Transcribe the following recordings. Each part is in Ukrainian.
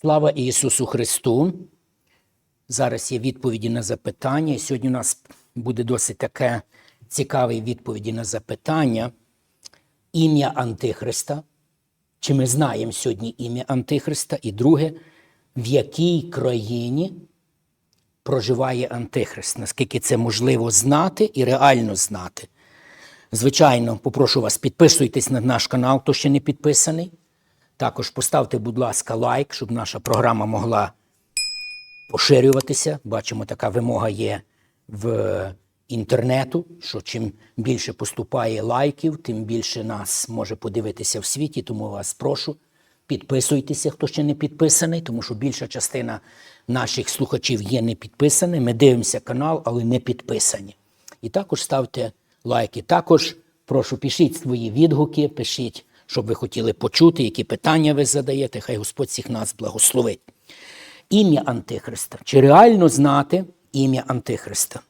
Слава Ісусу Христу! Зараз є відповіді на запитання. Сьогодні у нас буде досить таке цікаве відповіді на запитання. Ім'я Антихриста. Чи ми знаємо сьогодні ім'я Антихриста? І друге, в якій країні проживає Антихрист? Наскільки це можливо знати і реально знати? Звичайно, попрошу вас, підписуйтесь на наш канал, хто ще не підписаний. Також поставте, будь ласка, лайк, щоб наша програма могла поширюватися. Бачимо, така вимога є в інтернету, що чим більше поступає лайків, тим більше нас може подивитися в світі. Тому вас прошу, підписуйтеся, хто ще не підписаний, тому що більша частина наших слухачів є не підписані. Ми дивимося канал, але не підписані. І також ставте лайки. Також прошу, пишіть свої відгуки, пишіть, щоб ви хотіли почути, які питання ви задаєте. Хай Господь всіх нас благословить. Ім'я Антихриста. Чи реально знати ім'я Антихриста?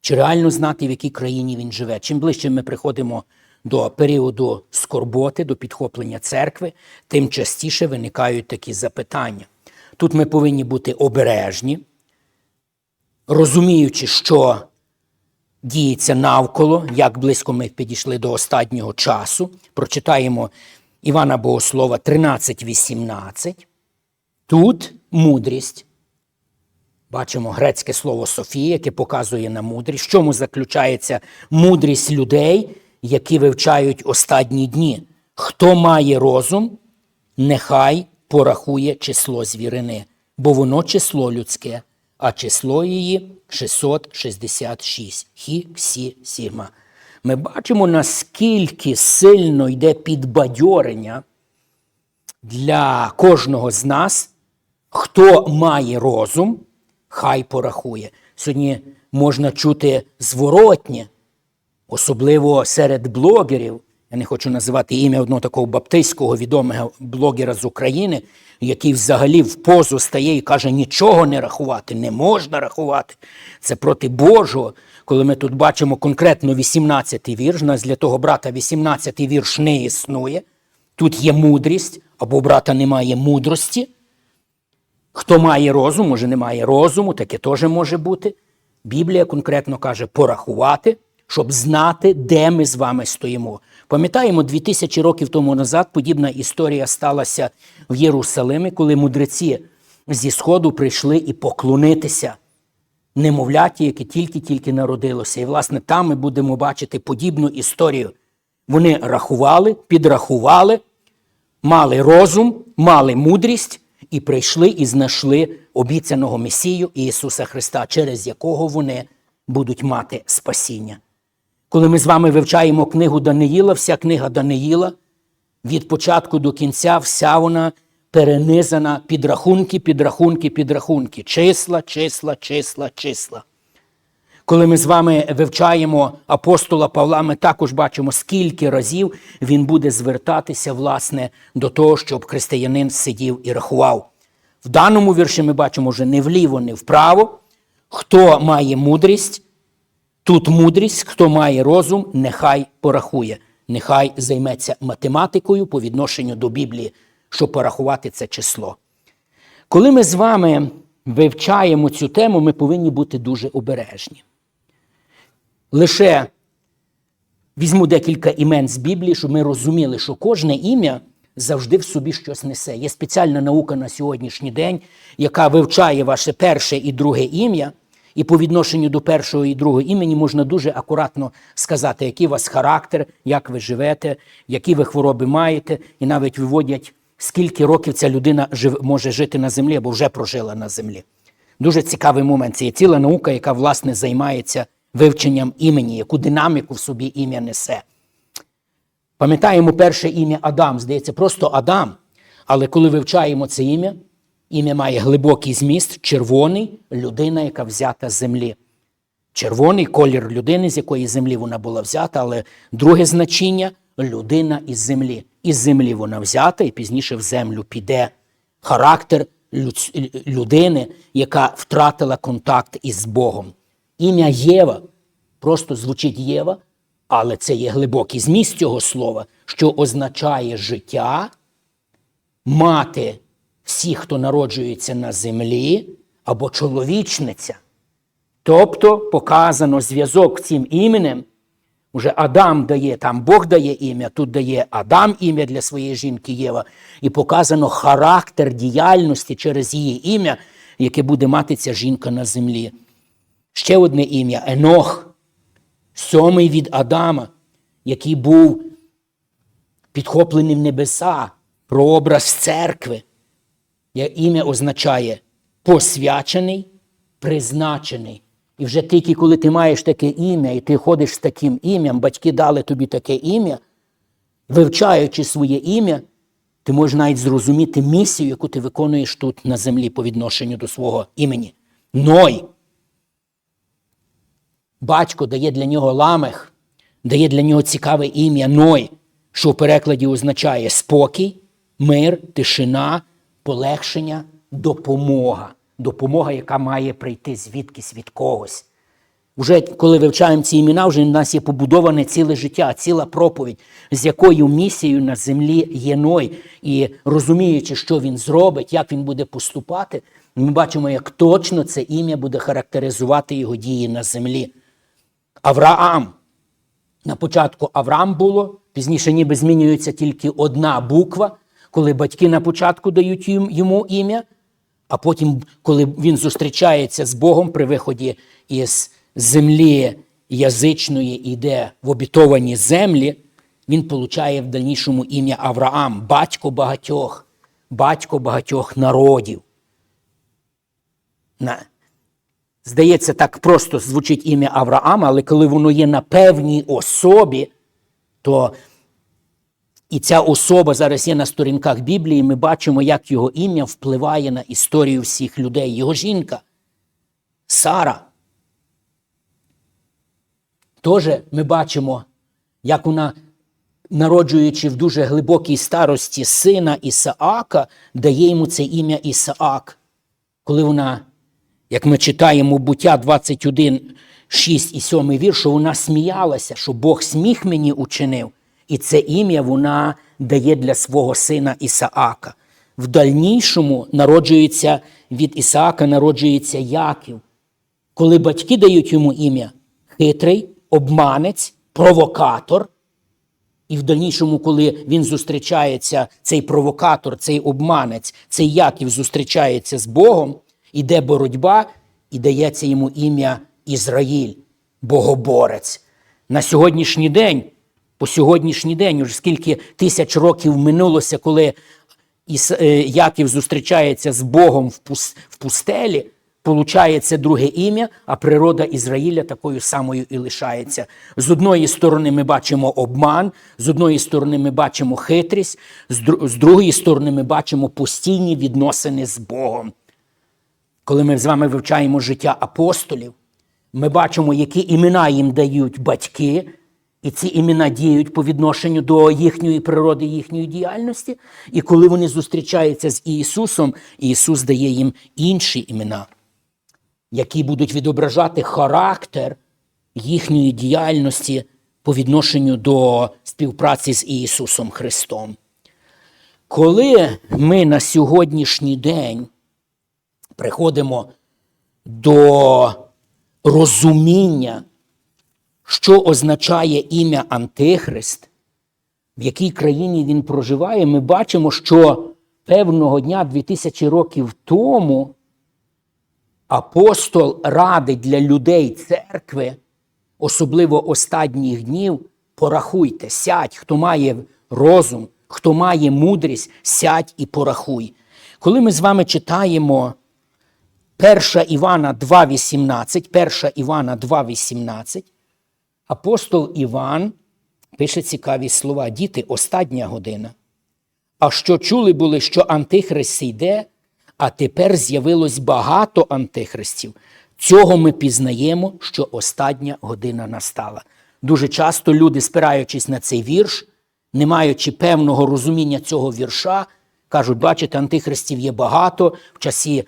Чи реально знати, в якій країні він живе? Чим ближче ми приходимо до періоду скорботи, до підхоплення церкви, тим частіше виникають такі запитання. Тут ми повинні бути обережні, розуміючи, що діється навколо, як близько ми підійшли до останнього часу. Прочитаємо Івана Богослова 13.18. Тут мудрість. Бачимо грецьке слово Софія, яке показує на мудрість. В чому заключається мудрість людей, які вивчають останні дні? Хто має розум, нехай порахує число звірини, бо воно число людське, а число її 666. Хі, сі, сігма. Ми бачимо, наскільки сильно йде підбадьорення для кожного з нас, хто має розум, хай порахує. Сьогодні можна чути зворотнє, особливо серед блогерів. Я не хочу називати ім'я одного такого баптистського відомого блогера з України, який взагалі в позу стає і каже, нічого не рахувати, не можна рахувати. Це проти Божого. Коли ми тут бачимо конкретно 18-й вірш, у нас для того брата 18-й вірш не існує. Тут є мудрість, або у брата немає мудрості. Хто має розум, може не має розуму, таке теж може бути. Біблія конкретно каже порахувати, щоб знати, де ми з вами стоїмо. Пам'ятаємо, 2000 років тому назад подібна історія сталася в Єрусалимі, коли мудреці зі Сходу прийшли і поклонитися немовляті, яке тільки-тільки народилося. І, власне, там ми будемо бачити подібну історію. Вони рахували, підрахували, мали розум, мали мудрість і прийшли і знайшли обіцяного Месію Ісуса Христа, через якого вони будуть мати спасіння. Коли ми з вами вивчаємо книгу Даниїла, вся книга Даниїла, від початку до кінця, вся вона перенизана підрахунки, підрахунки, підрахунки, числа, числа, числа, числа. Коли ми з вами вивчаємо апостола Павла, ми також бачимо, скільки разів він буде звертатися власне, до того, щоб християнин сидів і рахував. В даному вірші ми бачимо вже не вліво, не вправо. Хто має мудрість, тут мудрість, хто має розум, нехай порахує, нехай займеться математикою по відношенню до Біблії, щоб порахувати це число. Коли ми з вами вивчаємо цю тему, ми повинні бути дуже обережні. Лише візьму декілька імен з Біблії, щоб ми розуміли, що кожне ім'я завжди в собі щось несе. Є спеціальна наука на сьогоднішній день, яка вивчає ваше перше і друге ім'я. І по відношенню до першого і другого імені можна дуже акуратно сказати, який у вас характер, як ви живете, які ви хвороби маєте, і навіть виводять, скільки років ця людина жив, може жити на землі або вже прожила на землі. Дуже цікавий момент. Це є ціла наука, яка власне займається вивченням імені, яку динаміку в собі ім'я несе. Пам'ятаємо перше ім'я Адам, здається, просто Адам. Але коли вивчаємо це ім'я, ім'я має глибокий зміст, червоний людина, яка взята з землі. Червоний колір людини, з якої землі вона була взята, але друге значення людина із землі. Із землі вона взята і пізніше в землю піде. Характер людини, яка втратила контакт із Богом. Ім'я Єва просто звучить Єва, але це є глибокий зміст цього слова, що означає життя, мати всі, хто народжується на землі, або чоловічниця. Тобто показано зв'язок цим іменем. Уже Адам дає, там Бог дає ім'я, тут дає Адам ім'я для своєї жінки Єва, і показано характер діяльності через її ім'я, яке буде мати ця жінка на землі. Ще одне ім'я Енох, сьомий від Адама, який був підхоплений в небеса, прообраз церкви. Ім'я означає посвячений, призначений. І вже тільки коли ти маєш таке ім'я, і ти ходиш з таким ім'ям, батьки дали тобі таке ім'я, вивчаючи своє ім'я, ти можеш навіть зрозуміти місію, яку ти виконуєш тут на землі по відношенню до свого імені. Ной. Батько дає для нього ламех, дає для нього цікаве ім'я Ной, що в перекладі означає спокій, мир, тишина, полегшення, допомога. Допомога, яка має прийти звідкись від когось. Вже коли вивчаємо ці імена, вже в нас є побудоване ціле життя, ціла проповідь, з якою місією на землі є Ной. І розуміючи, що він зробить, як він буде поступати, ми бачимо, як точно це ім'я буде характеризувати його дії на землі. Авраам. На початку Авраам було, пізніше ніби змінюється тільки одна буква, коли батьки на початку дають йому ім'я, а потім, коли він зустрічається з Богом при виході із землі язичної і йде в обітовані землі, він получає в дальнішому ім'я Авраам, батько багатьох, батько багатьох народів. На- Здається, так просто звучить ім'я Авраама, але коли воно є на певній особі, то і ця особа зараз є на сторінках Біблії, ми бачимо, як його ім'я впливає на історію всіх людей. Його жінка Сара. Теж ми бачимо, як вона, народжуючи в дуже глибокій старості сина Ісаака, дає йому це ім'я Ісаак. Коли вона як ми читаємо буття 21, 6 і 7 вірш, вона сміялася, що Бог сміх мені учинив, і це ім'я вона дає для свого сина Ісаака. В дальнішому народжується від Ісаака народжується Яків. Коли батьки дають йому ім'я хитрий, обманець, провокатор. І в дальнішому, коли він зустрічається, цей провокатор, цей обманець, цей Яків зустрічається з Богом, іде боротьба і дається йому ім'я Ізраїль, Богоборець. На сьогоднішній день, по сьогоднішній день, уже скільки тисяч років минулося, коли е, Яків зустрічається з Богом в пус- в пустелі, получає це друге ім'я, а природа Ізраїля такою самою і лишається. З одної сторони ми бачимо обман, з одної сторони ми бачимо хитрість, з другої сторони ми бачимо постійні відносини з Богом. Коли ми з вами вивчаємо життя апостолів, ми бачимо, які імена їм дають батьки, і ці імена діють по відношенню до їхньої природи, їхньої діяльності. І коли вони зустрічаються з Ісусом, Ісус дає їм інші імена, які будуть відображати характер їхньої діяльності по відношенню до співпраці з Ісусом Христом. Коли ми на сьогоднішній день приходимо до розуміння, що означає ім'я Антихрист, в якій країні він проживає, ми бачимо, що певного дня 2000 років тому апостол радить для людей церкви, особливо останніх днів, порахуйте, сядь, хто має розум, хто має мудрість, сядь і порахуй. Коли ми з вами читаємо 1 Івана 2,18, 1 Івана 2,18, апостол Іван пише цікаві слова. Діти, остання година. А що чули були, що Антихрист йде, а тепер з'явилось багато антихристів. Цього ми пізнаємо, що остання година настала. Дуже часто люди, спираючись на цей вірш, не маючи певного розуміння цього вірша, кажуть, бачите, антихристів є багато, в часі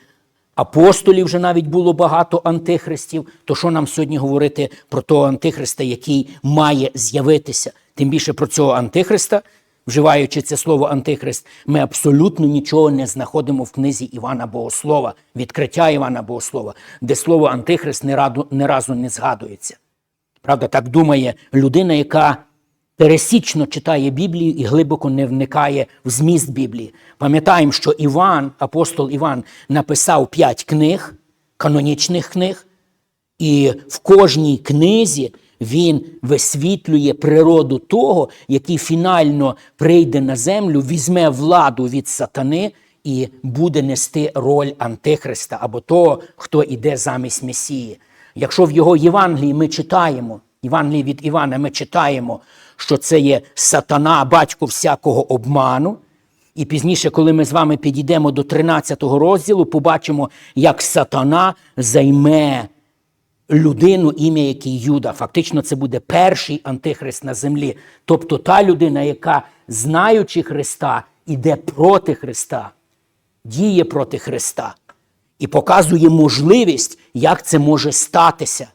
апостолів вже навіть було багато антихристів. То що нам сьогодні говорити про того антихриста, який має з'явитися? Тим більше про цього антихриста вживаючи це слово Антихрист, ми абсолютно нічого не знаходимо в книзі Івана Богослова, відкриття Івана Богослова, де слово Антихрист ні разу не згадується. Правда, так думає людина, яка пересічно читає Біблію і глибоко не вникає в зміст Біблії. Пам'ятаємо, що Іван, апостол Іван, написав п'ять книг, канонічних книг, і в кожній книзі він висвітлює природу того, який фінально прийде на землю, візьме владу від сатани і буде нести роль Антихриста або того, хто іде замість Месії. Якщо в його Євангелії ми читаємо, Євангелії від Івана, ми читаємо, що це є сатана, батько всякого обману. І пізніше, коли ми з вами підійдемо до 13 розділу, побачимо, як сатана займе людину, ім'я якій Юда. Фактично, це буде перший антихрист на землі. Тобто та людина, яка, знаючи Христа, іде проти Христа, діє проти Христа і показує можливість, як це може статися.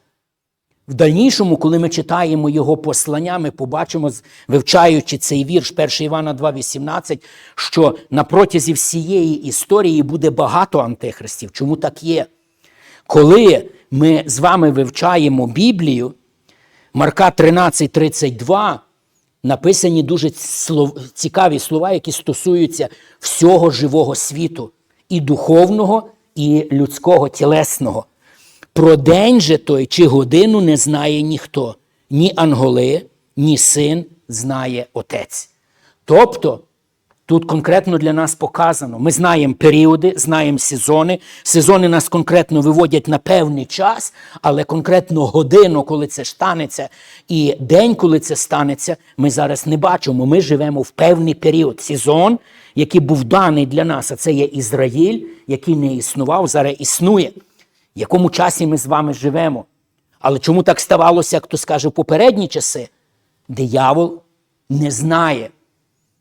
В дальнішому, коли ми читаємо його послання, ми побачимо, вивчаючи цей вірш 1 Івана 2,18, що на протязі всієї історії буде багато антихристів. Чому так є? Коли ми з вами вивчаємо Біблію, Марка 13:32 написані дуже цікаві слова, які стосуються всього живого світу, і духовного, і людського, тілесного. Про день же той чи годину не знає ніхто, ні анголи, ні син знає отець. Тобто, тут конкретно для нас показано: ми знаємо періоди, знаємо сезони. Сезони нас конкретно виводять на певний час, але конкретно годину, коли це станеться, і день, коли це станеться, ми зараз не бачимо. Ми живемо в певний період. Сезон, який був даний для нас, а це є Ізраїль, який не існував, зараз існує. В якому часі ми з вами живемо? Але чому так ставалося, як хто скаже в попередні часи? Диявол не знає,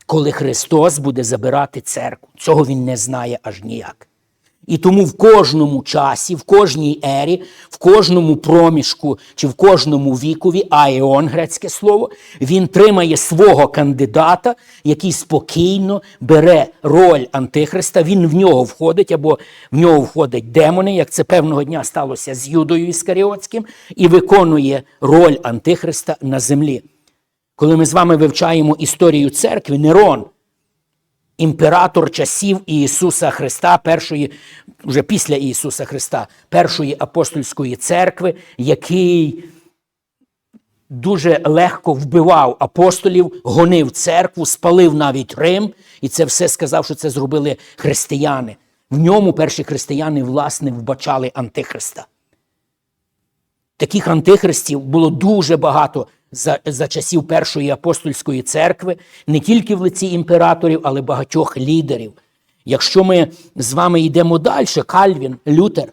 коли Христос буде забирати церкву. Цього він не знає аж ніяк. І тому в кожному часі, в кожній ері, в кожному проміжку чи в кожному вікові, аеон грецьке слово, він тримає свого кандидата, який спокійно бере роль Антихриста. Він в нього входить, або в нього входять демони, як це певного дня сталося з Юдою Іскаріотським, і виконує роль Антихриста на землі. Коли ми з вами вивчаємо історію церкви, Нерон, імператор часів Ісуса Христа, першої, вже після Ісуса Христа, першої апостольської церкви, який дуже легко вбивав апостолів, гонив церкву, спалив навіть Рим, і це все сказав, що це зробили християни. В ньому перші християни, власне, вбачали Антихриста. Таких антихристів було дуже багато за, за часів Першої апостольської церкви, не тільки в лиці імператорів, але багатьох лідерів. Якщо ми з вами йдемо далі, Кальвін, Лютер,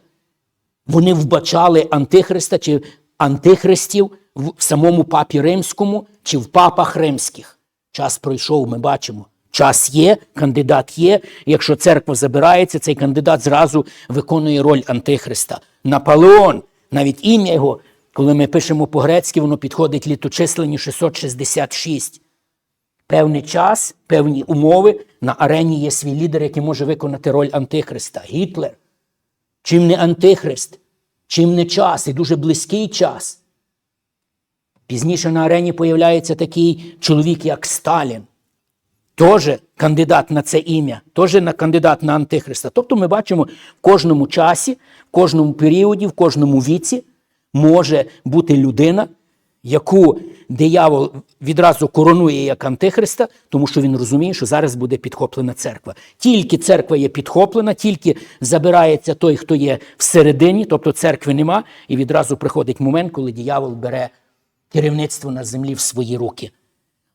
вони вбачали антихриста чи антихристів в самому папі римському чи в папах римських. Час пройшов, ми бачимо. Час є, кандидат є. Якщо церква забирається, цей кандидат зразу виконує роль антихриста. Наполеон, навіть ім'я його, коли ми пишемо по-грецьки, воно підходить літочисленню 666. Певний час, певні умови на арені є свій лідер, який може виконати роль антихриста. Гітлер. Чим не антихрист, чим не час, і дуже близький час. Пізніше на арені появляється такий чоловік, як Сталін. Теж кандидат на це ім'я, теж на кандидат на антихриста. Тобто ми бачимо, в кожному часі, в кожному періоді, в кожному віці може бути людина, яку диявол відразу коронує як антихриста, тому що він розуміє, що зараз буде підхоплена церква. Тільки церква є підхоплена, тільки забирається той, хто є всередині, тобто церкви нема, і відразу приходить момент, коли диявол бере керівництво на землі в свої руки.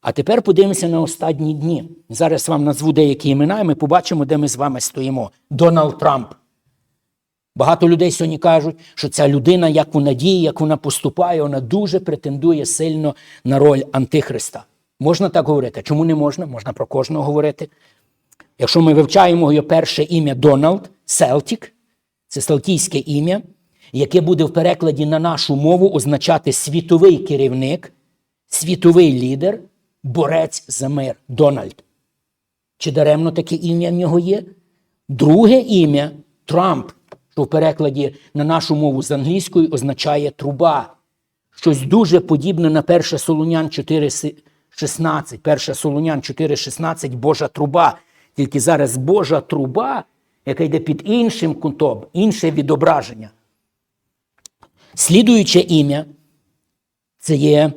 А тепер подивимося на останні дні. Зараз вам назву деякі імена, і ми побачимо, де ми з вами стоїмо. Дональд Трамп. Багато людей сьогодні кажуть, що ця людина, як вона діє, як вона поступає, вона дуже претендує сильно на роль Антихриста. Можна так говорити? Чому не можна? Можна про кожного говорити. Якщо ми вивчаємо його перше ім'я Дональд Селтік, це салтійське ім'я, яке буде в перекладі на нашу мову означати світовий керівник, світовий лідер, борець за мир Дональд. Чи даремно таке ім'я в нього є? Друге ім'я Трамп, що в перекладі на нашу мову з англійської означає труба. Щось дуже подібне на 1 Солунян 4,16. 1 Солунян 4,16 Божа труба. Тільки зараз Божа труба, яка йде під іншим кутом, інше відображення. Слідуюче ім'я це є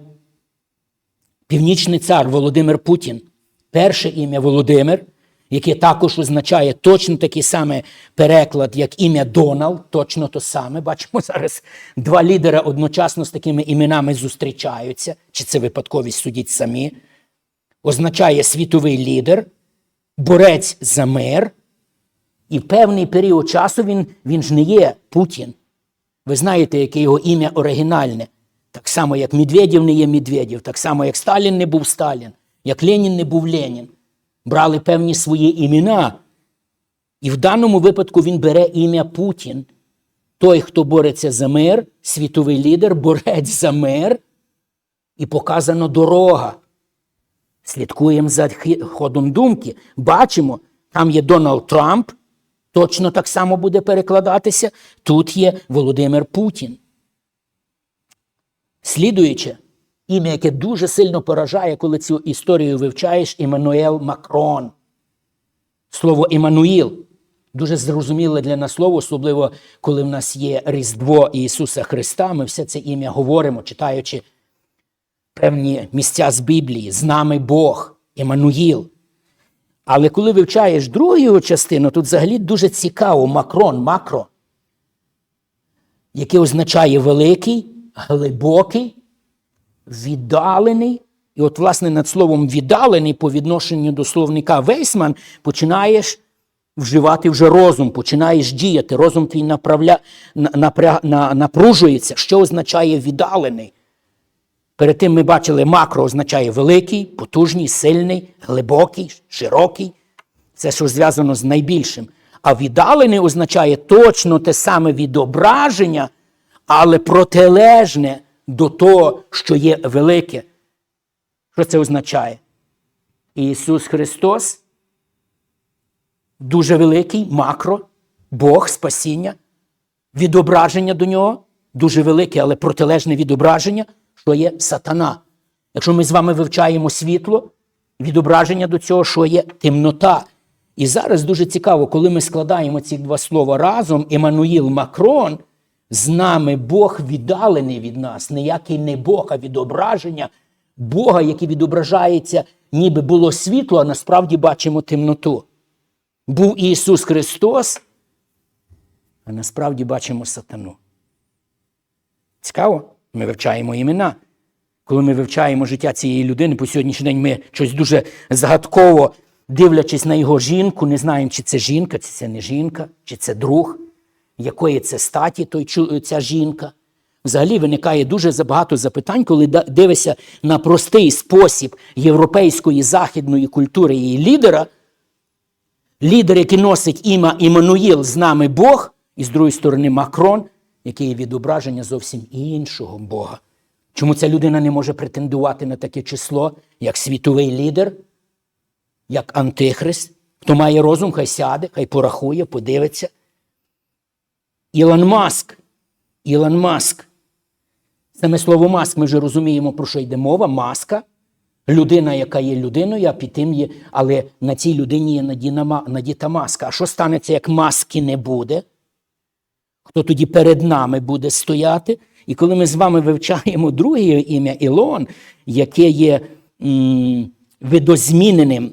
Північний цар Володимир Путін. Перше ім'я Володимир, яке також означає точно такий самий переклад, як ім'я Дональд, точно то саме. Бачимо, зараз два лідера одночасно з такими іменами зустрічаються. Чи це випадковість судіть самі? Означає світовий лідер, борець за мир. І в певний період часу він, він ж не є Путін. Ви знаєте, яке його ім'я оригінальне. Так само, як Медведєв не є Медведєв, так само, як Сталін не був Сталін, як Ленін не був Ленін. Брали певні свої імена. І в даному випадку він бере ім'я Путін. Той, хто бореться за мир, світовий лідер, борець за мир, і показано дорога. Слідкуємо за ходом думки. Бачимо, там є Дональд Трамп, точно так само буде перекладатися. Тут є Володимир Путін. Слідуюче, ім'я, яке дуже сильно поражає, коли цю історію вивчаєш, Іммануел Макрон. Слово Іммануїл дуже зрозуміле для нас слово, особливо коли в нас є Різдво Ісуса Христа. Ми все це ім'я говоримо, читаючи певні місця з Біблії. З нами Бог, Іммануїл. Але коли вивчаєш другу його частину, тут взагалі дуже цікаво макрон, макро, яке означає великий, глибокий, віддалений. І от, власне, над словом віддалений по відношенню до словника Вейсман починаєш вживати вже розум, починаєш діяти. Розум твій направля, напря, на, напружується, що означає віддалений. Перед тим ми бачили, макро означає великий, потужний, сильний, глибокий, широкий. Це що зв'язано з найбільшим. А віддалений означає точно те саме відображення, але протилежне до того, що є велике. Що це означає? Ісус Христос дуже великий, макро, Бог, спасіння, відображення до нього дуже велике, але протилежне відображення, що є сатана. Якщо ми з вами вивчаємо світло, відображення до цього, що є темнота. І зараз дуже цікаво, коли ми складаємо ці два слова разом, Еммануїл Макрон, з нами Бог віддалений від нас, ніякий не Бог, а відображення Бога, який відображається, ніби було світло, а насправді бачимо темноту. Був Ісус Христос, а насправді бачимо сатану. Цікаво, ми вивчаємо імена. Коли ми вивчаємо життя цієї людини, по сьогоднішній день ми щось дуже загадково, дивлячись на його жінку, не знаємо, чи це жінка, чи це не жінка, чи це друг, якої це статі той, ця жінка. Взагалі виникає дуже забагато запитань, коли дивишся на простий спосіб європейської західної культури її лідера, лідер, який носить ім'я Іммануїл, з нами Бог, і з другої сторони Макрон, який є відображення зовсім іншого Бога. Чому ця людина не може претендувати на таке число, як світовий лідер, як антихрист? Хто має розум, хай сяде, хай порахує, подивиться. Ілон Маск. Ілон Маск. Саме слово маск ми вже розуміємо, про що йде мова. Маска. Людина, яка є людиною, а під тим є, але на цій людині є надіна надіта маска. А що станеться, як маски не буде? Хто тоді перед нами буде стояти? І коли ми з вами вивчаємо друге ім'я Ілон, яке є м, видозміненим,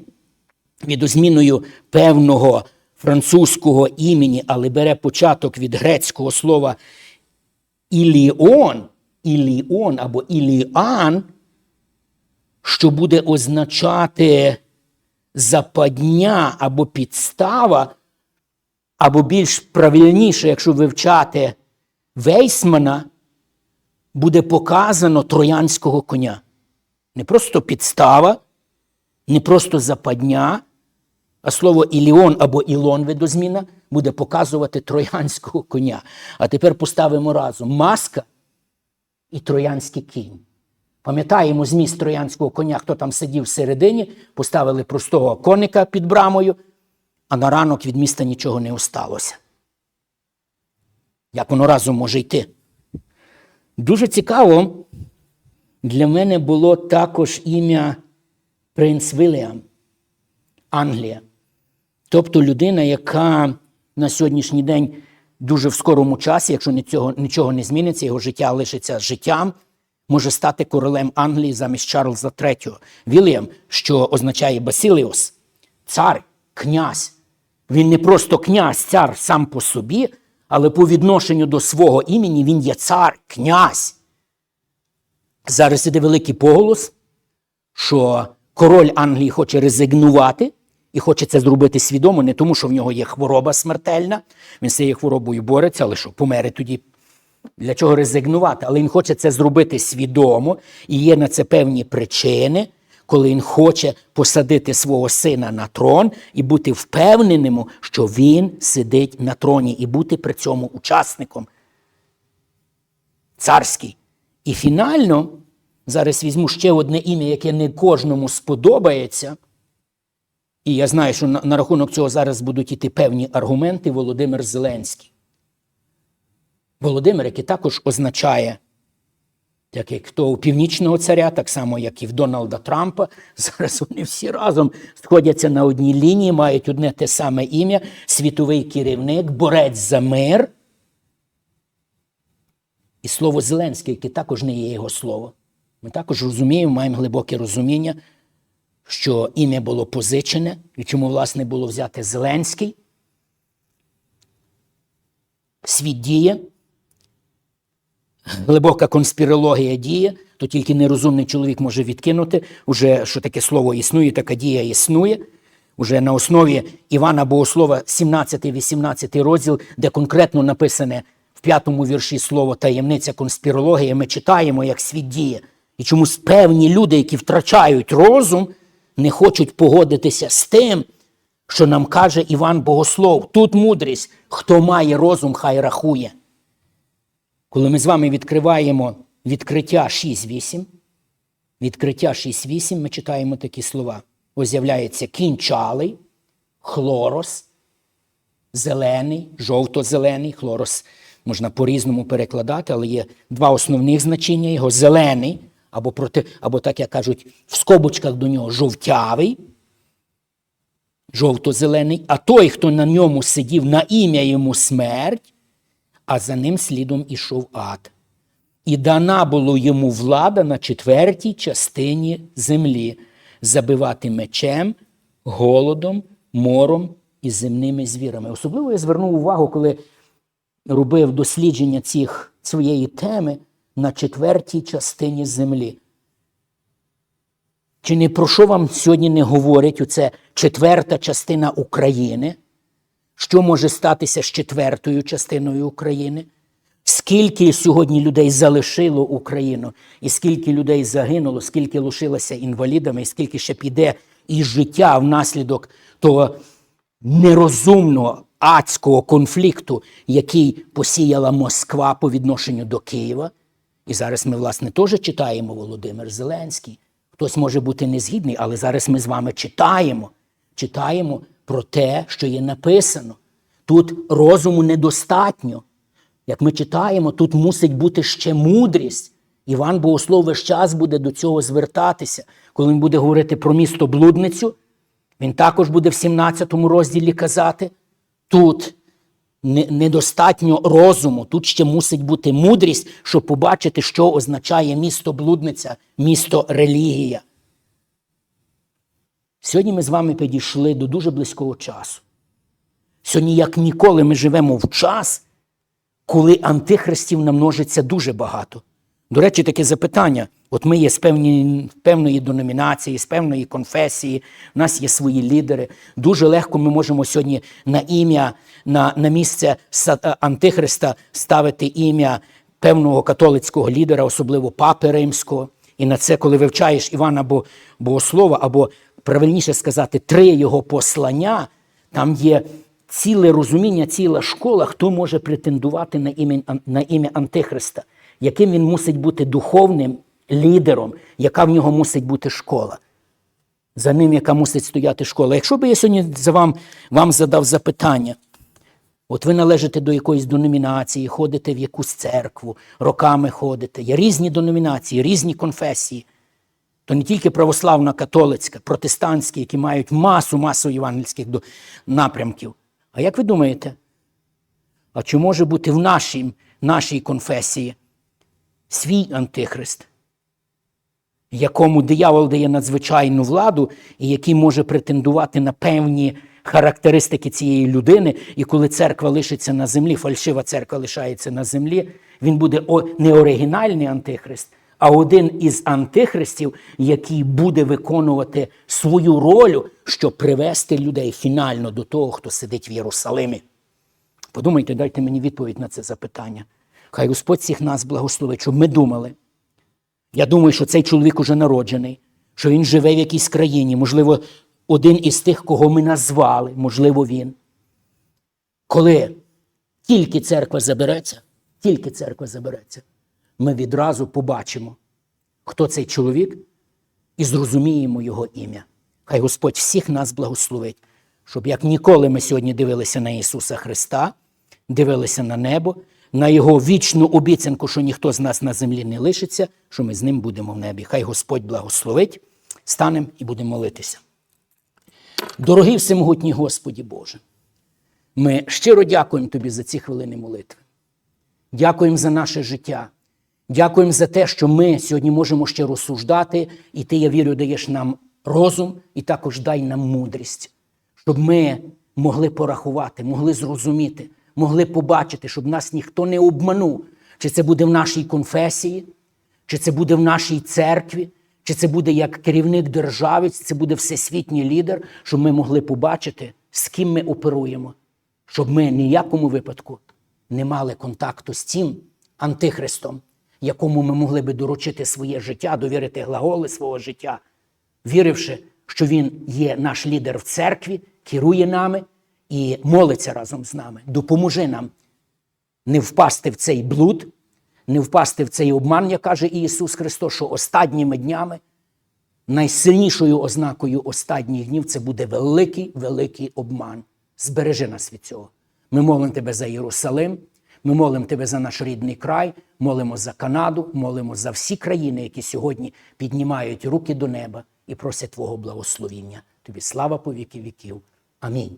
видозміною певного французького імені, але бере початок від грецького слова Іліон, Іліон або Іліан, що буде означати западня або підстава, або більш правильніше, якщо вивчати Вейсмана, буде показано троянського коня. Не просто підстава, не просто западня, а слово Іліон або Ілон видозміна буде показувати троянського коня. А тепер поставимо разом маска і троянський кінь. Пам'ятаємо зміст троянського коня, хто там сидів всередині, поставили простого коника під брамою, а на ранок від міста нічого не осталося. Як воно разом може йти? Дуже цікаво для мене було також ім'я принц Віліам, Англія. Тобто людина, яка на сьогоднішній день дуже в скорому часі, якщо нічого, нічого не зміниться, його життя лишиться життям, може стати королем Англії замість Чарльза III. Вільям, що означає Басиліос, цар, князь. Він не просто князь, цар сам по собі, але по відношенню до свого імені він є цар, князь. Зараз іде великий поголос, що король Англії хоче резигнувати і хоче це зробити свідомо, не тому, що в нього є хвороба смертельна. Він з цією хворобою бореться, але що помере тоді. Для чого резигнувати? Але він хоче це зробити свідомо, і є на це певні причини, коли він хоче посадити свого сина на трон і бути впевненим, що він сидить на троні, і бути при цьому учасником царський. І фінально, зараз візьму ще одне ім'я, яке не кожному сподобається. І я знаю, що на, на рахунок цього зараз будуть іти певні аргументи Володимир Зеленський. Володимир, який також означає, так як то у північного царя, так само, як і в Дональда Трампа, зараз вони всі разом сходяться на одній лінії, мають одне те саме ім'я, світовий керівник, борець за мир. І слово Зеленський, яке також не є його слово. Ми також розуміємо, маємо глибоке розуміння, що ім'я було позичене, і чому, власне, було взяти Зеленський. Світ діє, глибока конспірологія діє, то тільки нерозумний чоловік може відкинути, уже що таке слово існує, така дія існує. Уже на основі Івана Богослова, 17-18 розділ, де конкретно написане в п'ятому вірші слово таємниця конспірологія, ми читаємо, як світ діє. І чомусь певні люди, які втрачають розум, не хочуть погодитися з тим, що нам каже Іван Богослов. Тут мудрість, хто має розум, хай рахує. Коли ми з вами відкриваємо відкриття 6.8, відкриття 6.8, ми читаємо такі слова. Ось з'являється кінчалий, хлорос, зелений, жовто-зелений, хлорос можна по-різному перекладати, але є два основних значення його зелений, або, проти, або так як кажуть, в скобочках до нього жовтявий, жовто-зелений, а той, хто на ньому сидів, на ім'я йому смерть, а за ним слідом ішов ад. І дана було йому влада на четвертій частині землі забивати мечем, голодом, мором і земними звірами. Особливо я звернув увагу, коли робив дослідження цих, цієї теми на четвертій частині землі. Чи не про що вам сьогодні не говорять оце четверта частина України? Що може статися з четвертою частиною України? Скільки сьогодні людей залишило Україну, і скільки людей загинуло, скільки лишилося інвалідами, і скільки ще піде із життя внаслідок того нерозумного адського конфлікту, який посіяла Москва по відношенню до Києва. І зараз ми, власне, теж читаємо Володимир Зеленський. Хтось може бути незгідний, але зараз ми з вами читаємо, читаємо про те, що є написано. Тут розуму недостатньо. Як ми читаємо, тут мусить бути ще мудрість. Іван Богослов весь час буде до цього звертатися. Коли він буде говорити про місто блудницю, він також буде в 17 розділі казати: тут недостатньо розуму, тут ще мусить бути мудрість, щоб побачити, що означає місто блудниця, місто релігія. Сьогодні ми з вами підійшли до дуже близького часу. Сьогодні, як ніколи, ми живемо в час, коли антихристів намножиться дуже багато. До речі, таке запитання. От ми є з певні, певної деномінації, з певної конфесії, у нас є свої лідери. Дуже легко ми можемо сьогодні на ім'я, на, на місце Антихриста ставити ім'я певного католицького лідера, особливо папи римського. І на це, коли вивчаєш Івана Богослова, або правильніше сказати, три його послання, там є ціле розуміння, ціла школа, хто може претендувати на ім'я на ім'я Антихриста, яким він мусить бути духовним лідером, яка в нього мусить бути школа. За ним, яка мусить стояти школа. Якщо би я сьогодні за вам, вам задав запитання, от ви належите до якоїсь деномінації, ходите в якусь церкву, роками ходите, є різні деномінації, різні конфесії, то не тільки православна, католицька, протестантські, які мають масу, масу євангельських напрямків. А як ви думаєте, а чи може бути в нашій, нашій конфесії свій антихрист, якому диявол дає надзвичайну владу, і який може претендувати на певні характеристики цієї людини, і коли церква лишиться на землі, фальшива церква лишається на землі, він буде не оригінальний антихрист, а один із антихристів, який буде виконувати свою роль, щоб привести людей фінально до того, хто сидить в Єрусалимі. Подумайте, дайте мені відповідь на це запитання. Хай Господь всіх нас благословить, щоб ми думали. Я думаю, що цей чоловік уже народжений, що він живе в якійсь країні, можливо, один із тих, кого ми назвали, можливо, він. Коли тільки церква забереться, тільки церква забереться, ми відразу побачимо, хто цей чоловік, і зрозуміємо його ім'я. Хай Господь всіх нас благословить, щоб як ніколи ми сьогодні дивилися на Ісуса Христа, дивилися на небо, на Його вічну обіцянку, що ніхто з нас на землі не лишиться, що ми з ним будемо в небі. Хай Господь благословить, станемо і будемо молитися. Дорогий всемогутній Господі Боже, ми щиро дякуємо Тобі за ці хвилини молитви. Дякуємо за наше життя. Дякуємо за те, що ми сьогодні можемо ще розсуждати, і ти, я вірю, даєш нам розум і також дай нам мудрість, щоб ми могли порахувати, могли зрозуміти, могли побачити, щоб нас ніхто не обманув, чи це буде в нашій конфесії, чи це буде в нашій церкві, чи це буде як керівник держави, чи це буде всесвітній лідер, щоб ми могли побачити, з ким ми оперуємо, щоб ми ніякому випадку не мали контакту з тим антихристом, якому ми могли би доручити своє життя, довірити глаголи свого життя, віривши, що він є наш лідер в церкві, керує нами і молиться разом з нами. Допоможи нам не впасти в цей блуд, не впасти в цей обман, як каже Ісус Христос, що останніми днями найсильнішою ознакою останніх днів це буде великий, великий обман. Збережи нас від цього. Ми молимо Тебе за Єрусалим, ми молимо Тебе за наш рідний край, молимо за Канаду, молимо за всі країни, які сьогодні піднімають руки до неба і просять Твого благословіння. Тобі слава по віки віків. Амінь.